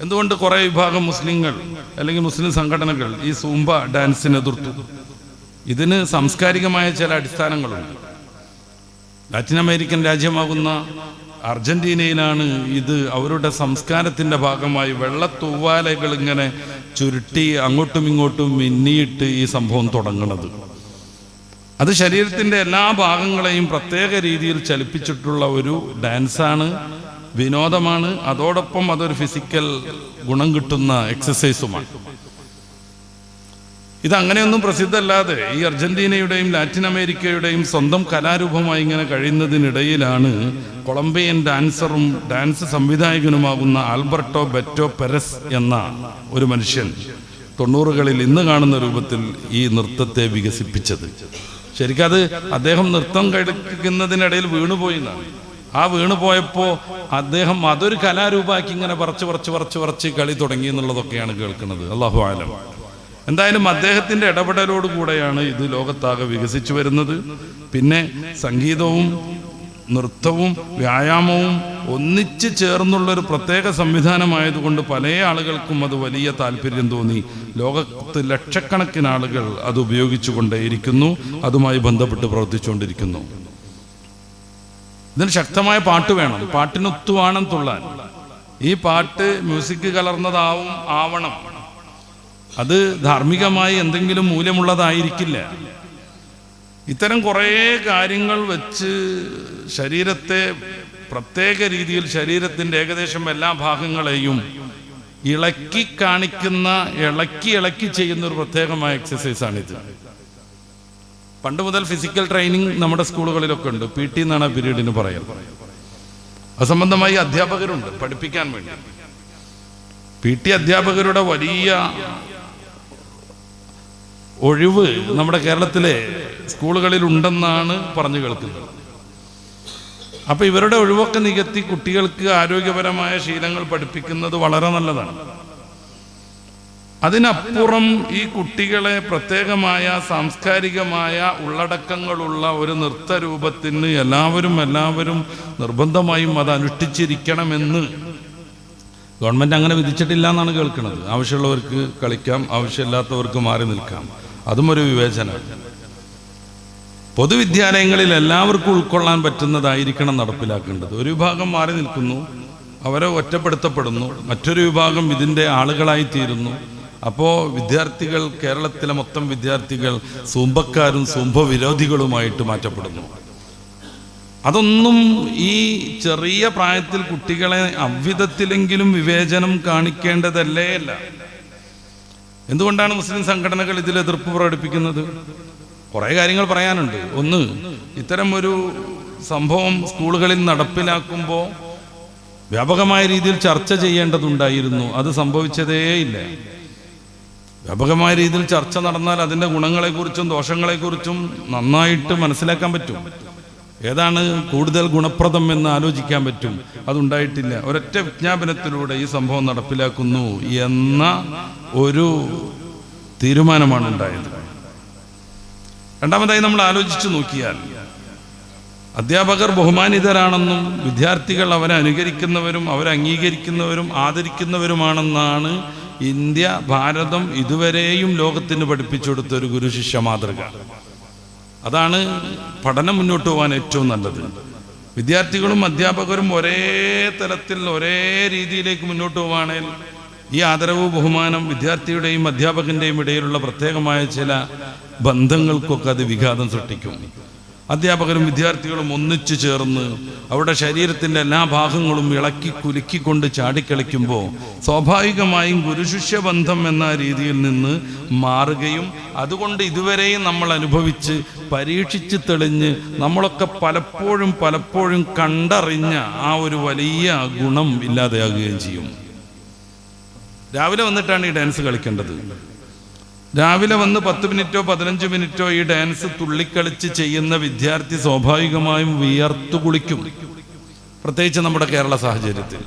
എന്തുകൊണ്ട് കുറേ വിഭാഗം മുസ്ലിങ്ങൾ അല്ലെങ്കിൽ മുസ്ലിം സംഘടനകൾ ഈ സൂംബ ഡാൻസിനെ എതിർത്തു? ഇതിന് സാംസ്കാരികമായ ചില അടിസ്ഥാനങ്ങളുണ്ട്. ലാറ്റിൻ അമേരിക്കൻ രാജ്യമാകുന്ന അർജന്റീനയിലാണ് ഇത് അവരുടെ സംസ്കാരത്തിന്റെ ഭാഗമായി വെള്ളത്തൂവാലകൾ ഇങ്ങനെ ചുരുട്ടി അങ്ങോട്ടും ഇങ്ങോട്ടും മിന്നിയിട്ട് ഈ സംഭവം തുടങ്ങുന്നത് അത് ശരീരത്തിന്റെ എല്ലാ ഭാഗങ്ങളെയും പ്രത്യേക രീതിയിൽ ചലിപ്പിച്ചിട്ടുള്ള ഒരു ഡാൻസാണ് വിനോദമാണ്. അതോടൊപ്പം അതൊരു ഫിസിക്കൽ ഗുണം കിട്ടുന്ന എക്സസൈസുമാണ് ഇത് അങ്ങനെയൊന്നും പ്രസിദ്ധമല്ലാതെ ഈ അർജന്റീനയുടെയും ലാറ്റിൻ അമേരിക്കയുടെയും സ്വന്തം കലാരൂപമായി ഇങ്ങനെ കഴിയുന്നതിനിടയിലാണ് കൊളംബിയൻ ഡാൻസറും ഡാൻസ് സംവിധായകനുമാകുന്ന ആൽബർട്ടോ ബെറ്റോ പെരസ് എന്ന ഒരു മനുഷ്യൻ തൊണ്ണൂറുകളിൽ ഇന്ന് കാണുന്ന രൂപത്തിൽ ഈ നൃത്തത്തെ വികസിപ്പിച്ചത്. അത് അദ്ദേഹം നൃത്തം കളിക്കുന്നതിനിടയിൽ വീണുപോയി എന്നാണ്. ആ വീണ് പോയപ്പോൾ അദ്ദേഹം അതൊരു കലാരൂപമാക്കി ഇങ്ങനെ പറച്ച് പറച്ച് പറച്ച് പറച്ച് കളി തുടങ്ങി എന്നുള്ളതൊക്കെയാണ് കേൾക്കുന്നത്. അള്ളാഹു ആലം എന്തായാലും അദ്ദേഹത്തിന്റെ ഇടപെടലോട് കൂടെയാണ് ഇത് ലോകത്താകെ വികസിച്ചു വരുന്നത്. പിന്നെ സംഗീതവും നൃത്തവും വ്യായാമവും ഒന്നിച്ച് ചേർന്നുള്ളൊരു പ്രത്യേക സംവിധാനമായതുകൊണ്ട് പല ആളുകൾക്കും അത് വലിയ താല്പര്യം തോന്നി. ലോകത്ത് ലക്ഷക്കണക്കിന് ആളുകൾ അത് ഉപയോഗിച്ചു കൊണ്ടേയിരിക്കുന്നു അതുമായി ബന്ധപ്പെട്ട് പ്രവർത്തിച്ചുകൊണ്ടിരിക്കുന്നു. ഇതിന് ശക്തമായ പാട്ട് വേണം. പാട്ടിനൊത്തുവാണം തുള്ളാൻ ഈ പാട്ട് മ്യൂസിക് കലർന്നതാവും ആവണം. അത് ധാർമ്മികമായി എന്തെങ്കിലും മൂല്യമുള്ളതായിരിക്കില്ല. ഇത്തരം കുറേ കാര്യങ്ങൾ വെച്ച് ശരീരത്തെ പ്രത്യേക രീതിയിൽ ശരീരത്തിന്റെ ഏകദേശം എല്ലാ ഭാഗങ്ങളെയും ഇളക്കി കാണിക്കുന്ന ഇളക്കി ഇളക്കി ചെയ്യുന്ന ഒരു പ്രത്യേകമായ എക്സസൈസാണിത് പണ്ട് മുതൽ ഫിസിക്കൽ ട്രെയിനിങ് നമ്മുടെ സ്കൂളുകളിലൊക്കെ ഉണ്ട്. പി ടി എന്നാണ് ആ പീരീഡിന് പറയുന്നത്. അസംബന്ധമായി അധ്യാപകരുണ്ട് പഠിപ്പിക്കാൻ വേണ്ടി. പി ടി അധ്യാപകരുടെ വലിയ ഒഴിവ് നമ്മുടെ കേരളത്തിലെ സ്കൂളുകളിൽ ഉണ്ടെന്നാണ് പറഞ്ഞു കേൾക്കുന്നത്. അപ്പൊ ഇവരുടെ ഒഴിവൊക്കെ നികത്തി കുട്ടികൾക്ക് ആരോഗ്യപരമായ ശീലങ്ങൾ പഠിപ്പിക്കുന്നത് വളരെ നല്ലതാണ്. അതിനപ്പുറം ഈ കുട്ടികളെ പ്രത്യേകമായ സാംസ്കാരികമായ ഉള്ളടക്കങ്ങളുള്ള ഒരു നൃത്ത രൂപത്തിന് എല്ലാവരും എല്ലാവരും നിർബന്ധമായും അത് അനുഷ്ഠിച്ചിരിക്കണമെന്ന് ഗവൺമെന്റ് അങ്ങനെ വിധിച്ചിട്ടില്ല എന്നാണ് കേൾക്കുന്നത്. ആവശ്യമുള്ളവർക്ക് കളിക്കാം ആവശ്യമില്ലാത്തവർക്ക് മാറി നിൽക്കാം. അതും ഒരു വിവേചനമാണ് പൊതുവിദ്യാലയങ്ങളിൽ എല്ലാവർക്കും ഉൾക്കൊള്ളാൻ പറ്റുന്നതായിരിക്കണം നടപ്പിലാക്കേണ്ടത്. ഒരു വിഭാഗം മാറി നിൽക്കുന്നു അവരെ ഒറ്റപ്പെടുത്തപ്പെടുന്നു മറ്റൊരു വിഭാഗം ഇതിന്റെ ആളുകളായി തീരുന്നു. അപ്പോൾ വിദ്യാർത്ഥികൾ കേരളത്തിലെ മൊത്തം വിദ്യാർത്ഥികൾ സൂമ്പക്കാരും സൂമ്പ വിരോധികളുമായിട്ട് മാറ്റപ്പെടുന്നു. അതൊന്നും ഈ ചെറിയ പ്രായത്തിൽ കുട്ടികളെ അവിധത്തിലെങ്കിലും വിവേചനം കാണിക്കേണ്ടതല്ലേ അല്ല. എന്തുകൊണ്ടാണ് മുസ്ലിം സംഘടനകൾ ഇതിൽ എതിർപ്പ് പ്രകടിപ്പിക്കുന്നത്? കുറേ കാര്യങ്ങൾ പറയാനുണ്ട്. ഒന്ന് ഇത്തരം ഒരു സംഭവം സ്കൂളുകളിൽ നടപ്പിലാക്കുമ്പോൾ വ്യാപകമായ രീതിയിൽ ചർച്ച ചെയ്യേണ്ടതുണ്ടായിരുന്നു. അത് സംഭവിച്ചതേയില്ല. വ്യാപകമായ രീതിയിൽ ചർച്ച നടന്നാൽ അതിന്റെ ഗുണങ്ങളെക്കുറിച്ചും ദോഷങ്ങളെക്കുറിച്ചും നന്നായിട്ട് മനസ്സിലാക്കാൻ പറ്റും. ഏതാണ് കൂടുതൽ ഗുണപ്രദം എന്ന് ആലോചിക്കാൻ പറ്റും? അതുണ്ടായിട്ടില്ല. ഒരൊറ്റ വിജ്ഞാപനത്തിലൂടെ ഈ സംഭവം നടപ്പിലാക്കുന്നു എന്ന ഒരു തീരുമാനമാണ് ഉണ്ടായത് രണ്ടാമതായി നമ്മൾ ആലോചിച്ചു നോക്കിയാൽ അധ്യാപകർ ബഹുമാനിതരാണെന്നും വിദ്യാർത്ഥികൾ അവരെ അനുകരിക്കുന്നവരും അവരെ അംഗീകരിക്കുന്നവരും ആദരിക്കുന്നവരുമാണെന്നാണ് ഇന്ത്യ ഭാരതം ഇതുവരെയും ലോകത്തിന് പഠിപ്പിച്ചെടുത്ത ഒരു ഗുരു ശിഷ്യ മാതൃക. അതാണ് പഠനം മുന്നോട്ട് പോകാൻ ഏറ്റവും നല്ലത്. വിദ്യാർത്ഥികളും അധ്യാപകരും ഒരേ തലത്തിൽ ഒരേ രീതിയിലേക്ക് മുന്നോട്ട് പോവുകയാണെങ്കിൽ ഈ ആദരവ് ബഹുമാനം വിദ്യാർത്ഥിയുടെയും അധ്യാപകന്റെയും ഇടയിലുള്ള പ്രത്യേകമായ ചില ബന്ധങ്ങൾക്കൊക്കെ അത് വിഘാതം സൃഷ്ടിക്കും. അധ്യാപകരും വിദ്യാർത്ഥികളും ഒന്നിച്ചു ചേർന്ന് അവരുടെ ശരീരത്തിന്റെ എല്ലാ ഭാഗങ്ങളും ഇളക്കി കുലുക്കിക്കൊണ്ട് ചാടിക്കളിക്കുമ്പോൾ സ്വാഭാവികമായും ഗുരുശിഷ്യ ബന്ധം എന്ന രീതിയിൽ നിന്ന് മാറുകയും അതുകൊണ്ട് ഇതുവരെയും നമ്മൾ അനുഭവിച്ച് പരീക്ഷിച്ച് തെളിഞ്ഞ് നമ്മളൊക്കെ പലപ്പോഴും പലപ്പോഴും കണ്ടറിഞ്ഞ ആ ഒരു വലിയ ഗുണം ഇല്ലാതെയാകുകയും ചെയ്യും. രാവിലെ വന്നിട്ടാണ് ഈ ഡാൻസ് കളിക്കേണ്ടത്. രാവിലെ വന്ന് പത്ത് മിനിറ്റോ പതിനഞ്ച് മിനിറ്റോ ഈ ഡാൻസ് തുള്ളിക്കളിച്ച് ചെയ്യുന്ന വിദ്യാർത്ഥി സ്വാഭാവികമായും വിയർത്തു കുളിക്കും. പ്രത്യേകിച്ച് നമ്മുടെ കേരള സാഹചര്യത്തിൽ.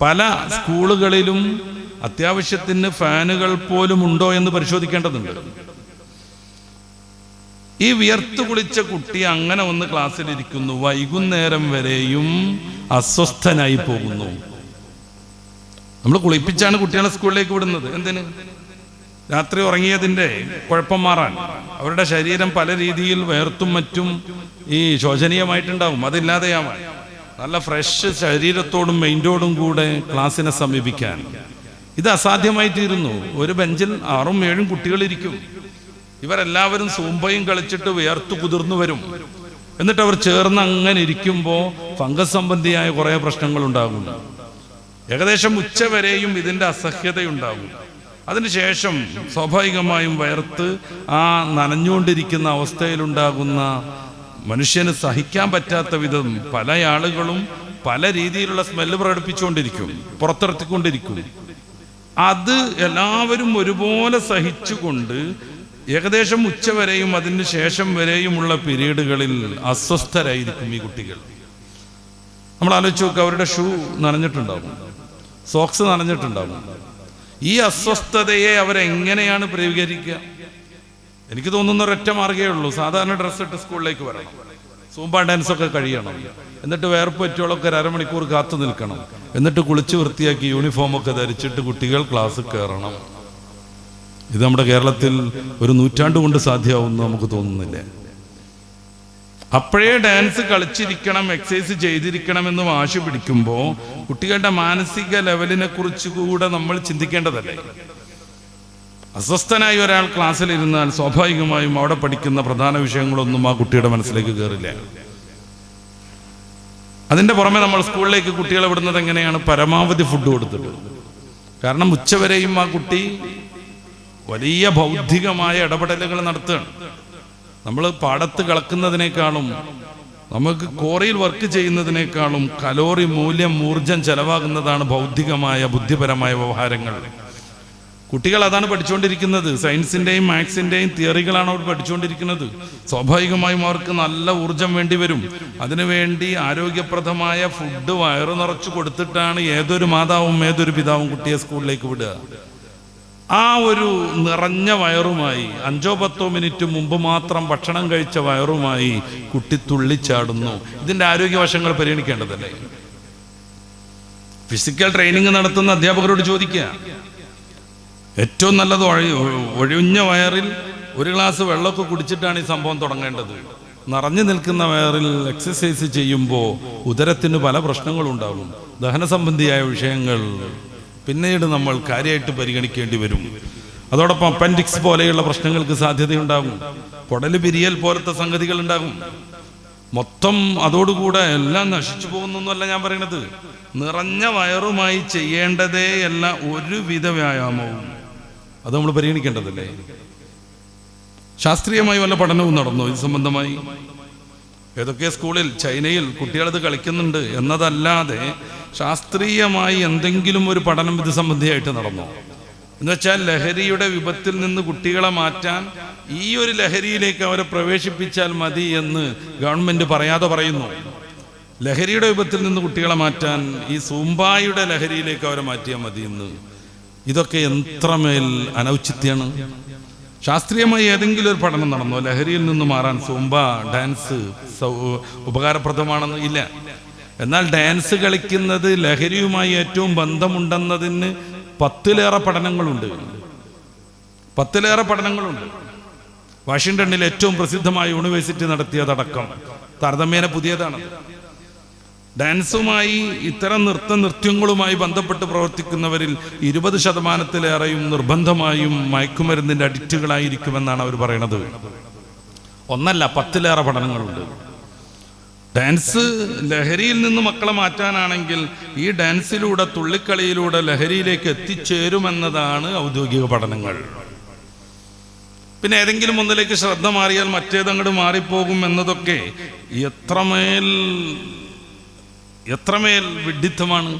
പല സ്കൂളുകളിലും അത്യാവശ്യത്തിന് ഫാനുകൾ പോലും ഉണ്ടോ എന്ന് പരിശോധിക്കേണ്ടതുണ്ട്. ഈ വിയർത്തു കുളിച്ച കുട്ടി അങ്ങനെ ഒന്ന് ക്ലാസ്സിലിരിക്കുന്നു. വൈകുന്നേരം വരെയും അസ്വസ്ഥനായി പോകുന്നു. നമ്മൾ കുളിപ്പിച്ചാണ് കുട്ടികളെ സ്കൂളിലേക്ക് വിടുന്നത്. എന്തിന്? രാത്രി ഉറങ്ങിയതിന്റെ കുഴപ്പം മാറാൻ അവരുടെ ശരീരം പല രീതിയിൽ വേർത്തും മറ്റും ഈ ശോചനീയമായിട്ടുണ്ടാവും. അതില്ലാതെയാവാൻ നല്ല ഫ്രഷ് ശരീരത്തോടും മൈൻഡോടും കൂടെ ക്ലാസ്സിനെ സമീപിക്കാൻ. ഇത് അസാധ്യമായി തീരുന്നു. ഒരു ബെഞ്ചിൽ ആറും ഏഴും കുട്ടികളിരിക്കും. ഇവരെല്ലാവരും സൂമ്പയും കളിച്ചിട്ട് വേർത്തു കുതിർന്നു വരും. എന്നിട്ട് അവർ ചേർന്ന് അങ്ങനെ ഇരിക്കുമ്പോൾ ഫംഗസ് സംബന്ധിയായ കുറേ പ്രശ്നങ്ങൾ ഉണ്ടാകും ഏകദേശം ഉച്ചവരെയും ഇതിന്റെ അസഹ്യതയുണ്ടാകും. അതിനുശേഷം സ്വാഭാവികമായും വയർത്ത് ആ നനഞ്ഞുകൊണ്ടിരിക്കുന്ന അവസ്ഥയിലുണ്ടാകുന്ന മനുഷ്യന് സഹിക്കാൻ പറ്റാത്ത വിധം പല ആളുകളും പല രീതിയിലുള്ള സ്മെല്ല് പ്രകടിപ്പിച്ചുകൊണ്ടിരിക്കും പുറത്തിറത്തിക്കൊണ്ടിരിക്കും. അത് എല്ലാവരും ഒരുപോലെ സഹിച്ചുകൊണ്ട് ഏകദേശം ഉച്ചവരെയും അതിന് ശേഷം വരെയുമുള്ള പീരീഡുകളിൽ അസ്വസ്ഥരായിരിക്കും ഈ കുട്ടികൾ. നമ്മൾ ആലോചിച്ച് നോക്കുക അവരുടെ ഷൂ നനഞ്ഞിട്ടുണ്ടാവും. സോക്സ് നനഞ്ഞിട്ടുണ്ടാവും. ഈ അസ്വസ്ഥതയെ അവരെങ്ങനെയാണ് പ്രതികരിക്കുക? എനിക്ക് തോന്നുന്ന ഒരൊറ്റ മാർഗേ ഉള്ളൂ. സാധാരണ ഡ്രസ്സ് ഇട്ട് സ്കൂളിലേക്ക് വരണം. സൂമ്പ ഡാൻസ് ഒക്കെ കഴിയണം. എന്നിട്ട് വേർപ്പ് പറ്റിയോളൊക്കെ ഒരു അരമണിക്കൂർ കാത്തു നിൽക്കണം. എന്നിട്ട് കുളിച്ച് വൃത്തിയാക്കി യൂണിഫോം ഒക്കെ ധരിച്ചിട്ട് കുട്ടികൾ ക്ലാസ് കയറണം. ഇത് നമ്മുടെ കേരളത്തിൽ ഒരു നൂറ്റാണ്ട് കൊണ്ട് സാധ്യമാവുമെന്ന് നമുക്ക് തോന്നുന്നില്ല. അപ്പോഴേ ഡാൻസ് കളിച്ചിരിക്കണം എക്സസൈസ് ചെയ്തിരിക്കണം എന്ന് വാശി പിടിക്കുമ്പോൾ കുട്ടികളുടെ മാനസിക ലെവലിനെ കുറിച്ച് കൂടെ നമ്മൾ ചിന്തിക്കേണ്ടതല്ലേ? അസ്വസ്ഥനായി ഒരാൾ ക്ലാസ്സിൽ ഇരുന്നാൽ സ്വാഭാവികമായും അവിടെ പഠിക്കുന്ന പ്രധാന വിഷയങ്ങളൊന്നും ആ കുട്ടിയുടെ മനസ്സിലേക്ക് കയറില്ല അതിന്റെ പുറമെ നമ്മൾ സ്കൂളിലേക്ക് കുട്ടികളെ വിടുന്നത് എങ്ങനെയാണ്? പരമാവധി ഫുഡ് കൊടുത്തിട്ട്. കാരണം ഉച്ചവരെയും ആ കുട്ടി വലിയ ബൗദ്ധികമായ ഇടപെടലുകൾ നടത്തുകയാണ്. നമ്മൾ പാടത്ത് കളക്കുന്നതിനേക്കാളും നമുക്ക് കോറിയിൽ വർക്ക് ചെയ്യുന്നതിനേക്കാളും കലോറി മൂല്യം ഊർജം ചെലവാകുന്നതാണ് ബൗദ്ധികമായ ബുദ്ധിപരമായ വ്യവഹാരങ്ങൾ. കുട്ടികൾ അതാണ് പഠിച്ചുകൊണ്ടിരിക്കുന്നത് സയൻസിന്റെയും മാത്സിന്റെയും തിയറികളാണ് അവർ പഠിച്ചുകൊണ്ടിരിക്കുന്നത് സ്വാഭാവികമായും അവർക്ക് നല്ല ഊർജം വേണ്ടി വരും. അതിനുവേണ്ടി ആരോഗ്യപ്രദമായ ഫുഡ് വയറു നിറച്ചു കൊടുത്തിട്ടാണ് ഏതൊരു മാതാവും ഏതൊരു പിതാവും കുട്ടിയെ സ്കൂളിലേക്ക് വിടുക. ആ ഒരു നിറഞ്ഞ വയറുമായി അഞ്ചോ പത്തോ മിനിറ്റ് മുമ്പ് മാത്രം ഭക്ഷണം കഴിച്ച വയറുമായി കുട്ടി തുള്ളിച്ചാടുന്നു. ഇതിന്റെ ആരോഗ്യവശങ്ങൾ പരിഗണിക്കേണ്ടതല്ലേ? ഫിസിക്കൽ ട്രെയിനിങ് നടത്തുന്ന അധ്യാപകരോട് ചോദിക്കുക. ഏറ്റവും നല്ലത് ഒഴിഞ്ഞ വയറിൽ ഒരു ഗ്ലാസ് വെള്ളമൊക്കെ കുടിച്ചിട്ടാണ് ഈ സംഭവം തുടങ്ങേണ്ടത്. നിറഞ്ഞു നിൽക്കുന്ന വയറിൽ എക്സസൈസ് ചെയ്യുമ്പോൾ ഉദരത്തിന് പല പ്രശ്നങ്ങളുണ്ടാകും. ദഹന സംബന്ധിയായ വിഷയങ്ങൾ പിന്നീട് നമ്മൾ കാര്യമായിട്ട് പരിഗണിക്കേണ്ടി വരും. അതോടൊപ്പം അപ്പൻഡിക്സ് പോലെയുള്ള പ്രശ്നങ്ങൾക്ക് സാധ്യതയുണ്ടാകും. കുടൽ പിരിയൽ പോലത്തെ സംഗതികൾ ഉണ്ടാകും. മൊത്തം അതോടുകൂടെ എല്ലാം നശിച്ചു പോകുന്നൊന്നുമല്ല ഞാൻ പറയണത്. നിറഞ്ഞ വയറുമായി ചെയ്യേണ്ടതേ അല്ല ഒരുവിധ വ്യായാമവും. അത് നമ്മൾ പരിഗണിക്കേണ്ടതല്ലേ? ശാസ്ത്രീയമായി വല്ല പഠനവും നടന്നു? ഇത് സംബന്ധമായി? ഏതൊക്കെ സ്കൂളിൽ ചൈനയിൽ കുട്ടികളത് കളിക്കുന്നുണ്ട് എന്നതല്ലാതെ ശാസ്ത്രീയമായി എന്തെങ്കിലും ഒരു പഠനം ഇത് സംബന്ധിയായിട്ട് നടന്നു? എന്നുവെച്ചാൽ ലഹരിയുടെ വിപത്തിൽ നിന്ന് കുട്ടികളെ മാറ്റാൻ ഈ ഒരു ലഹരിയിലേക്ക് അവരെ പ്രവേശിപ്പിച്ചാൽ മതി എന്ന് ഗവൺമെന്റ് പറയാതെ പറയുന്നു. ലഹരിയുടെ വിപത്തിൽ നിന്ന് കുട്ടികളെ മാറ്റാൻ ഈ സൂമ്പായുടെ ലഹരിയിലേക്ക് അവരെ മാറ്റിയാൽ മതി എന്ന്. ഇതൊക്കെ എത്രമേൽ അനൗചിത്യാണ് ശാസ്ത്രീയമായി ഏതെങ്കിലും ഒരു പഠനം നടന്നോ? ലഹരിയിൽ നിന്ന് മാറാൻ സുംബ ഡാൻസ് ഉപകാരപ്രദമാണെന്ന് ഇല്ല. എന്നാൽ ഡാൻസ് കളിക്കുന്നത് ലഹരിയുമായി ഏറ്റവും ബന്ധമുണ്ടെന്നതിന് പത്തിലേറെ പഠനങ്ങളുണ്ട്. പത്തിലേറെ പഠനങ്ങളുണ്ട്. വാഷിങ്ടണിൽ ഏറ്റവും പ്രസിദ്ധമായ യൂണിവേഴ്സിറ്റി നടത്തിയതടക്കം താരതമ്യേന പുതിയതാണ്. ഡാൻസുമായി ഇത്തരം നൃത്ത നൃത്യങ്ങളുമായി ബന്ധപ്പെട്ട് പ്രവർത്തിക്കുന്നവരിൽ ഇരുപത് ശതമാനത്തിലേറെയും നിർബന്ധമായും മയക്കുമരുന്നിന്റെ അഡിക്റ്റുകളായിരിക്കുമെന്നാണ് അവർ പറയണത്. ഒന്നല്ല പത്തിലേറെ പഠനങ്ങളുണ്ട്. ഡാൻസ് ലഹരിയിൽ നിന്ന് മക്കളെ മാറ്റാനാണെങ്കിൽ ഈ ഡാൻസിലൂടെ തുള്ളിക്കളിയിലൂടെ ലഹരിയിലേക്ക് എത്തിച്ചേരുമെന്നതാണ് ഔദ്യോഗിക പഠനങ്ങൾ. പിന്നെ ഏതെങ്കിലും ഒന്നിലേക്ക് ശ്രദ്ധ മാറിയാൽ മറ്റേതങ്ങോട്ട് മാറിപ്പോകും എന്നതൊക്കെ എത്രമേൽ എത്രമേൽ വിഡിത്തമാണ്